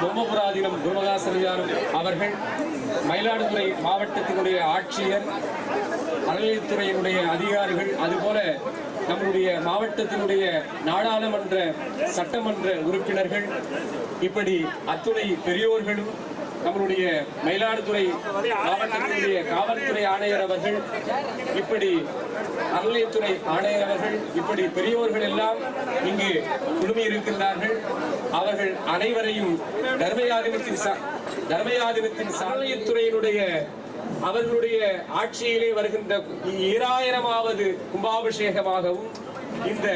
பொம்மபுராதீனம் குருமகாசரியாரும் அவர்கள் மயிலாடுதுறை மாவட்டத்தினுடைய ஆட்சியர் அறநிலையத்துறையினுடைய அதிகாரிகள் அதுபோல நம்முடைய மாவட்டத்தினுடைய நாடாளுமன்ற சட்டமன்ற உறுப்பினர்கள் இப்படி அத்துணை பெரியோர்களும் நம்மளுடைய மயிலாடுதுறை மாவட்டத்தினுடைய காவல்துறை ஆணையர் அவர்கள் இப்படி அறநிலையத்துறை ஆணையர் அவர்கள் இப்படி பெரியோர்கள் எல்லாம் இங்கு குழுமி இருக்கின்றார்கள். அவர்கள் அனைவரையும் தர்மயாதினத்தின் ச- தர்மயாதினத்தின் சாலையத்துறையினுடைய அவர்களுடைய ஆட்சியிலே வருகின்ற ஈராயிரமாவது கும்பாபிஷேகமாகவும் இந்த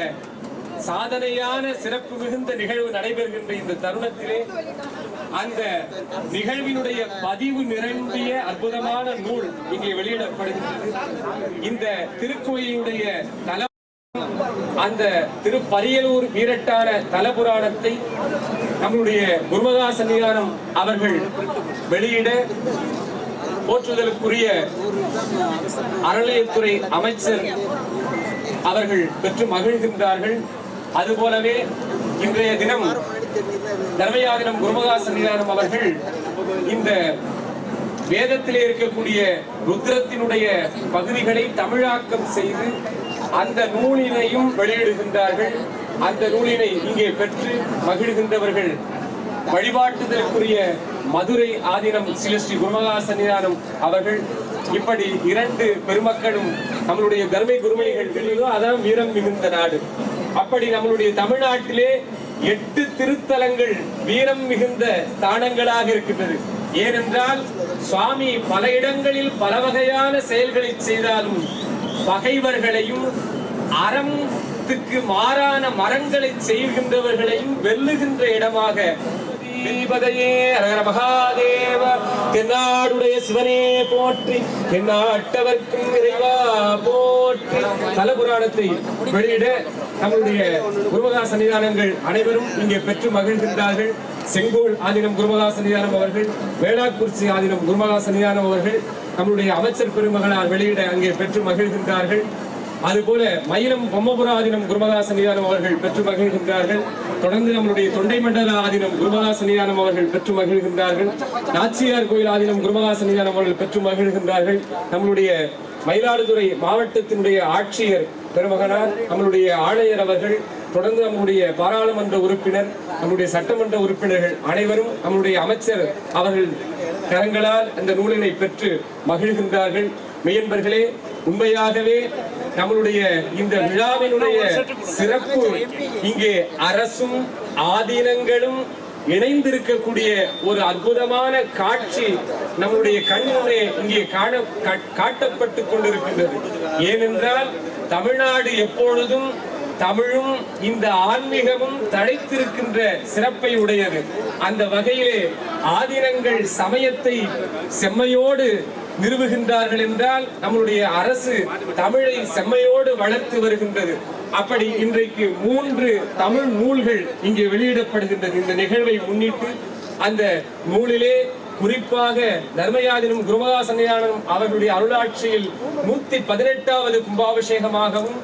சாதனையான சிறப்பு மிகுந்த நிகழ்வு நடைபெறுகின்ற இந்த தருணத்திலே அந்த நிகழ்வினுடைய பதிவு நிரம்பிய அற்புதமான நூல் இங்கே வெளியிடப்படுகிறது இந்த திருக்கோயிலுடைய தல அந்த திருப்பரியலூர் வீரட்டான தலபுராணத்தை நம்முடைய குருமகா சன்னிதானம் அவர்கள் வெளியிட போற்றுதலுக்குரிய அறநிலையத்துறை அமைச்சர் அவர்கள் பெற்று மகிழ்கின்றார்கள். அதுபோலவே இன்றைய தினம் தர்மயாதினம் குருமகாசன்னிதானம் அவர்கள் இந்த வேதத்திலே இருக்கக்கூடிய ருத்ரத்தினுடைய பகுதிகளை தமிழாக்கம் செய்து அந்த நூலினையும் வெளியிடுகின்றார்கள். அந்த நூலினை இங்கே பெற்று மகிழ்கின்றவர்கள். வழிபாட்டுதலுக்குரிய மதுரை ஆதீனம் சில ஸ்ரீ குருமகா சன்னிதானம் அவர்கள். இப்படி இரண்டு பெருமக்களும் நம்மளுடைய தர்மை குருமைகள் வெளியிலோ அதான் வீரம் மிகுந்த நாடு. அப்படி நம்மளுடைய தமிழ்நாட்டிலே எட்டு திருத்தலங்கள் வீரம் மிகுந்த ஸ்தானங்களாக இருக்கின்றது. ஏனென்றால் சுவாமி பல இடங்களில் பல வகையான செயல்களை செய்தாலும் பகைவர்களையும் அறத்துக்கு மாறான மரங்களை செய்கின்றவர்களையும் வெல்லுகின்ற இடமாக தீபதையே அரகர மகாதேவ தென்னாடுடைய சிவனே போற்றி தென்னாட்டவர்க்கும் இறைவா போற்றி வெளியிட நம்முடைய குருமகா சன்னிதானங்கள் அனைவரும் இங்கே பெற்று மகிழ்கின்றார்கள் செங்கோல் ஆதீனம் குருமகா சன்னிதானம் அவர்கள் வேளாக்குறிச்சி ஆதீனம் குருமகா சன்னிதானம் அவர்கள் நம்முடைய அமைச்சர் பெருமகளால் வெளியிட அங்கே பெற்று மகிழ்கின்றார்கள் அதுபோல மயிலம் பொம்மபுர ஆதீனம் குருமகா சன்னிதானம் அவர்கள் பெற்று மகிழ்கின்றார்கள். தொடர்ந்து நம்மளுடைய தொண்டை மண்டல ஆதீனம் குருமகா சன்னிதானம் அவர்கள் பெற்று மகிழ்கின்றார்கள். நாச்சியார் கோயில் ஆதீனம் குருமகா சன்னிதானம் அவர்கள் பெற்று மகிழ்கின்றார்கள். நம்மளுடைய மயிலாடுதுறை மாவட்டத்தினுடைய ஆட்சியர் பெருமகனார் நம்மளுடைய ஆணையர் அவர்கள் தொடர்ந்து நம்முடைய பாராளுமன்ற உறுப்பினர் நம்முடைய சட்டமன்ற உறுப்பினர்கள் அனைவரும் நம்முடைய அமைச்சர் அவர்கள் கரங்களால் அந்த நூலினை பெற்று மகிழ்கின்றார்கள். மெய்யன்பர்களே உண்மையாகவே நம்மளுடைய இந்த விழாவினுடைய சிறப்பு இங்கே அரசும் ஆதீனங்களும் இணைந்திருக்கக்கூடிய ஒரு அற்புதமான காட்சி நம்முடைய கண்முன்னே இங்கே காண கா- காட்டப்பட்டுக் கொண்டிருக்கின்றது. ஏனென்றால் தமிழ்நாடு எப்பொழுதும் தமிழும் இந்த ஆன்மீகமும் தழைத்திருக்கின்ற சிறப்பை உடையது. அந்த வகையிலே ஆதினங்கள் சமயத்தை செம்மையோடு நிறுவுகின்றார்கள் என்றால் நம்மளுடைய அரசு தமிழை செம்மையோடு வளர்த்து வருகின்றது. அப்படி இன்றைக்கு மூன்று தமிழ் நூல்கள் இங்கே வெளியிடப்படுகின்றது. இந்த நிகழ்வை முன்னிட்டு அந்த நூலிலே குறிப்பாக தர்மயாதினம் குருமகா அவர்களுடைய அருளாட்சியில் நூத்தி பதினெட்டாவது கும்பாபிஷேகமாகவும்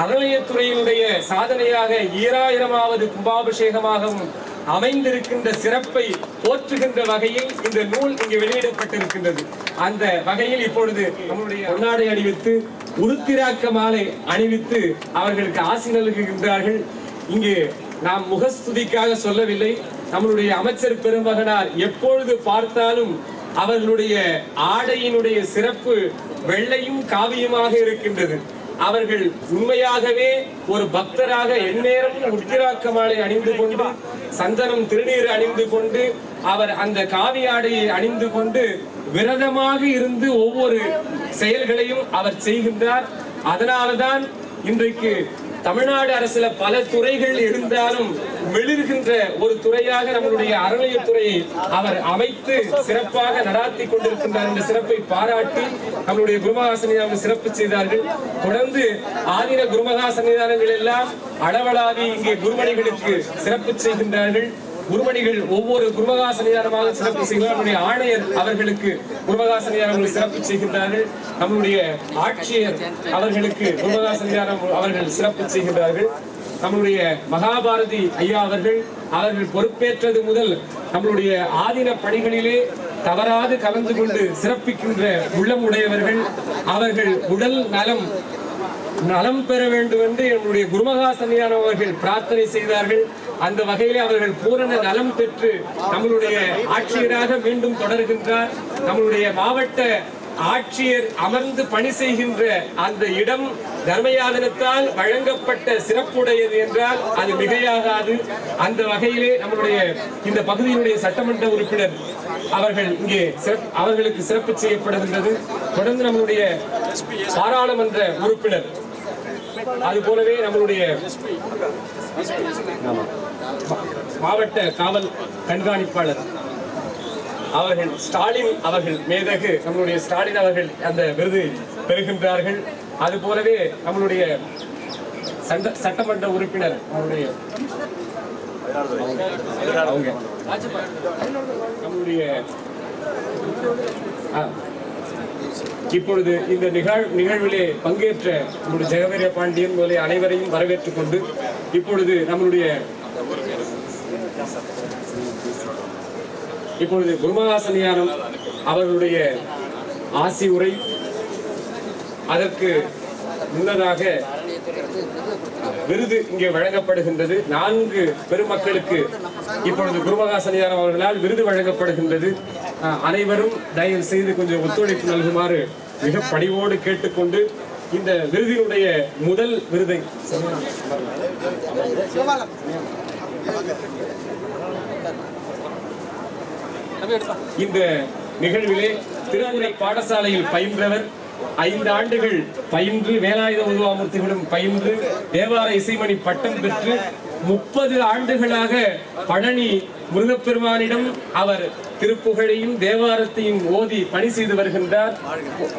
அறநிலையத்துறையினுடைய சாதனையாக ஈராயிரமாவது கும்பாபிஷேகமாகவும் அமைந்திருக்கின்ற சிறப்பை போற்றுகின்ற வகையில் இந்த நூல் இங்கு வெளியிடப்பட்டிருக்கின்றது. அந்த வகையில் இப்பொழுது நம்முடைய பொன்னாடை அணிவித்து உருத்திராக்க மாலை அணிவித்து அவர்களுக்கு ஆசி நல்குகின்றார்கள். இங்கு நாம் முகஸ்துதிக்காக சொல்லவில்லை. நம்மளுடைய அமைச்சர் பெருமகனார் எப்பொழுது பார்த்தாலும் அவர்களுடைய ஆடையினுடைய சிறப்பு வெள்ளையும் காவியமாக இருக்கின்றது. அவர்கள் உண்மையாகவே ஒரு பக்தராக எந்நேரமும் உத்திராக்க மாலை அணிந்து கொண்டு சந்தனம் திருநீர் அணிந்து கொண்டு அவர் அந்த காவி ஆடையை அணிந்து கொண்டு விரதமாக இருந்து ஒவ்வொரு செயல்களையும் அவர் செய்கின்றார். அதனால்தான் இன்றைக்கு தமிழ்நாடு அரசுல பல துறைகள் இருந்தாலும் வெளிர்கின்ற ஒரு துறையாக நம்மளுடைய அறநிலையத்துறையை அவர் அமைத்து சிறப்பாக நடாத்தி கொண்டிருக்கின்றார் என்ற சிறப்பை பாராட்டி நம்மளுடைய குருமகாசனி அவர்கள் சிறப்பு செய்தார்கள். தொடர்ந்து ஆதின குருமகாசனிதானங்கள் எல்லாம் அளவலாவி இங்கே குருமணிகளுக்கு சிறப்பு செய்கின்றார்கள். குருமணிகள் ஒவ்வொரு குருமகாசனியாரமாக சிறப்பு செய்கிறார் ஆணையர் அவர்களுக்கு குருமகா சிறப்பு செய்கின்றார்கள். நம்முடைய ஆட்சியர் அவர்களுக்கு குருமகா அவர்கள் சிறப்பு செய்கின்றார்கள். நம்முடைய மகாபாரதி ஐயா அவர்கள் அவர்கள் பொறுப்பேற்றது முதல் நம்மளுடைய ஆதீன பணிகளிலே தவறாது கலந்து கொண்டு சிறப்பிக்கின்ற உள்ளம் உடையவர்கள். அவர்கள் உடல் நலம் நலம் பெற வேண்டும் என்று என்னுடைய குருமகா அவர்கள் பிரார்த்தனை செய்தார்கள். அந்த வகையிலே அவர்கள் பூரண நலம் பெற்று நம்மளுடைய ஆட்சியராக மீண்டும் தொடர்கின்றார். நம்மளுடைய மாவட்ட ஆட்சியர் அமர்ந்து பணி செய்கின்ற அந்த இடம் தர்மயாதனத்தால் வழங்கப்பட்ட சிறப்புடையது என்றால் அது மிகையாகாது. அந்த வகையிலே நம்முடைய இந்த பகுதியினுடைய சட்டமன்ற உறுப்பினர் அவர்கள் இங்கே சிறப்பு- அவர்களுக்கு சிறப்பு செய்யப்படுகின்றது. தொடர்ந்து நம்மளுடைய பாராளுமன்ற உறுப்பினர் அது போலவே நம்மளுடைய மாவட்ட காவல் கண்காணிப்பாளர் அவர்கள் ஸ்டாலின் அவர்கள் மேதகு நம்மளுடைய ஸ்டாலின் அவர்கள் அந்த விருது பெறுகின்றார்கள். அது போலவே நம்மளுடைய சட்ட சட்டமன்ற உறுப்பினர் அவங்க. நம்மளுடைய. இப்பொழுது இந்த நிகழ் நிகழ்விலே பங்கேற்ற நம்முடைய ஜெகவீர பாண்டியன் முதலிய அனைவரையும் வரவேற்றுக் கொண்டு இப்பொழுது நம்மளுடைய இப்பொழுது குருமகாசனியானம் அவர்களுடைய ஆசி உரை அதற்கு முன்னதாக விருது இங்கே வழங்கப்படுகின்றது. நான்கு பெருமக்களுக்கு இப்பொழுது குருமகாசனியானம் அவர்களால் விருது வழங்கப்படுகின்றது. அனைவரும் தயவு செய்து கொஞ்சம் ஒத்துழைப்பு நல்குமாறு மிக பணிவோடு கேட்டுக்கொண்டு இந்த விருதினுடைய முதல் விருதை இந்த நிகழ்விலே திருமுறை பாடசாலையில் பயின்றவர் ஐந்து ஆண்டுகள் பயின்று வேலாயுத உருவாமூர்த்திகளும் பயின்று தேவார இசைமணி பட்டம் பெற்று முப்பது ஆண்டுகளாக பழனி முருகப்பெருமானிடம் அவர் திருப்புகழையும் தேவாரத்தையும் ஓதி பணி செய்து வருகின்றார்.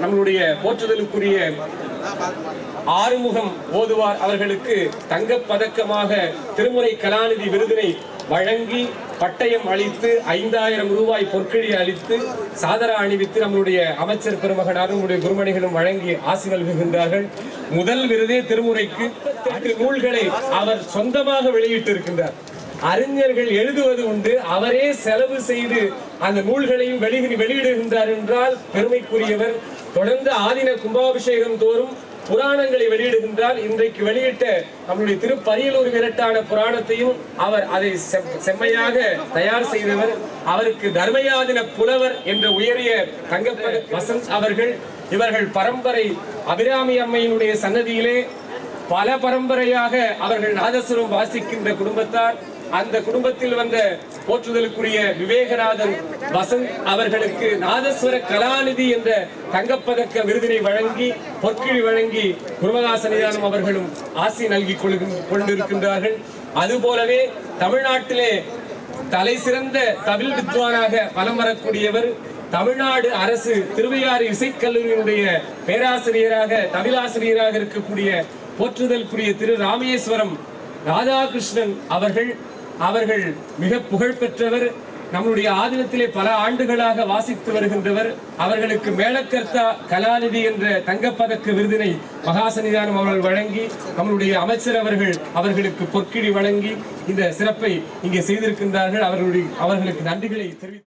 நம்மளுடைய போற்றுதலுக்குரிய ஆறுமுகம் ஓதுவார் அவர்களுக்கு தங்கப் பதக்கமாக திருமுறை கலாநிதி விருதினை வழங்கி பட்டயம் அளித்து ஐந்தாயிரம் ரூபாய் பொற்கிழி அளித்து சாதரா அணிவித்து நம்மளுடைய அமைச்சர் பெருமகனாரும் நம்முடைய குருமணிகளும் வழங்கி ஆசி நல்குகின்றார்கள். முதல் விருதே திருமுறைக்கு. நூல்களை அவர் சொந்தமாக வெளியிட்டிருக்கின்றார். அறிஞர்கள் எழுதுவது உண்டு. அவரே செலவு செய்து அந்த நூல்களையும் வெளி வெளியிடுகின்றார் என்றால் பெருமைக்குரியவர். தொடர்ந்து ஆதின கும்பாபிஷேகம் தோறும் புராணங்களை வெளியிடுகின்றார். இன்றைக்கு வெளியிட்ட நம்முடைய திருப்பரியலூர் விரட்டான புராணத்தையும் அவர் அதை செம்மையாக தயார் செய்தவர். அவருக்கு தர்மயாதின புலவர் என்ற உயரிய தங்கப்ப வசந்த் அவர்கள் இவர்கள் பரம்பரை அபிராமி அம்மையினுடைய சன்னதியிலே பல பரம்பரையாக அவர்கள் நாதஸ்வரம் வாசிக்கின்ற குடும்பத்தார். அந்த குடும்பத்தில் வந்த போற்றுதலுக்குரிய விவேகநாதன் வசந்த் அவர்களுக்கு நாதஸ்வர கலாநிதி என்ற தங்கப்பதக்க விருதினை வழங்கி பொற்கிழி வழங்கி குருமகாசனிதானம் அவர்களும் ஆசி நல்கி கொண்டிருக்கின்றார்கள். அதுபோலவே தமிழ்நாட்டிலே தலை சிறந்த தமிழ் வித்வானாக பலம் வரக்கூடியவர் தமிழ்நாடு அரசு திருவையாறு இசைக்கல்லூரியினுடைய பேராசிரியராக தமிழாசிரியராக இருக்கக்கூடிய போற்றுதலுக்குரிய திரு ராமேஸ்வரம் ராதாகிருஷ்ணன் அவர்கள் அவர்கள் மிக புகழ் பெற்றவர் நம்முடைய ஆதீனத்திலே பல ஆண்டுகளாக வாசித்து வருகின்றவர். அவர்களுக்கு மேலக்கர்த்தா கலாநிதி என்ற தங்கப்பதக்க விருதினை மகாசன்னிதானம் அவர்கள் வழங்கி நம்மளுடைய அமைச்சர் அவர்கள் அவர்களுக்கு பொற்கிழி வழங்கி இந்த சிறப்பை இங்கே செய்திருக்கின்றார்கள். அவர்களுடைய அவர்களுக்கு நன்றிகளை தெரிவித்து